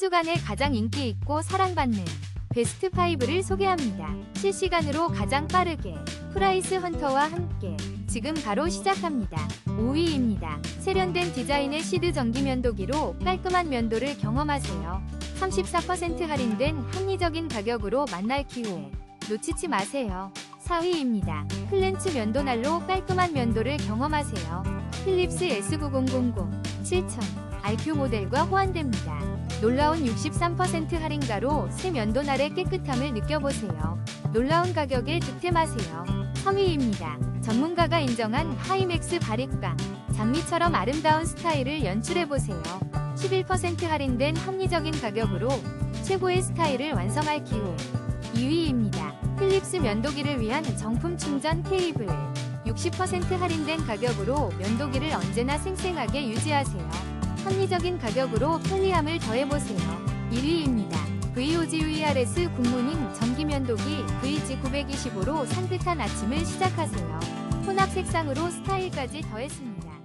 주간에 가장 인기 있고 사랑받는 베스트 5를 소개합니다. 실시간으로 가장 빠르게 프라이스 헌터와 함께 지금 바로 시작합니다. 5위입니다. 세련된 디자인의 시드 전기 면도기로 깔끔한 면도를 경험하세요. 34% 할인된 합리적인 가격으로 만날 기회 놓치지 마세요. 4위입니다. 클렌츠 면도날로 깔끔한 면도를 경험하세요. 필립스 S9000 7000 RQ 모델과 호환됩니다. 놀라운 63% 할인가로 새 면도날의 깨끗함을 느껴보세요. 놀라운 가격에 득템하세요. 3위입니다. 전문가가 인정한 하이맥스 바리깡 장미처럼 아름다운 스타일을 연출해보세요. 11% 할인된 합리적인 가격으로 최고의 스타일을 완성할 기회 2위입니다. 필립스 면도기를 위한 정품 충전 케이블 60% 할인된 가격으로 면도기를 언제나 생생하게 유지하세요. 합리적인 가격으로 편리함을 더해보세요. 1위입니다. VOGVRS 굿모닝 전기면도기 VG925로 산뜻한 아침을 시작하세요. 혼합 색상으로 스타일까지 더했습니다.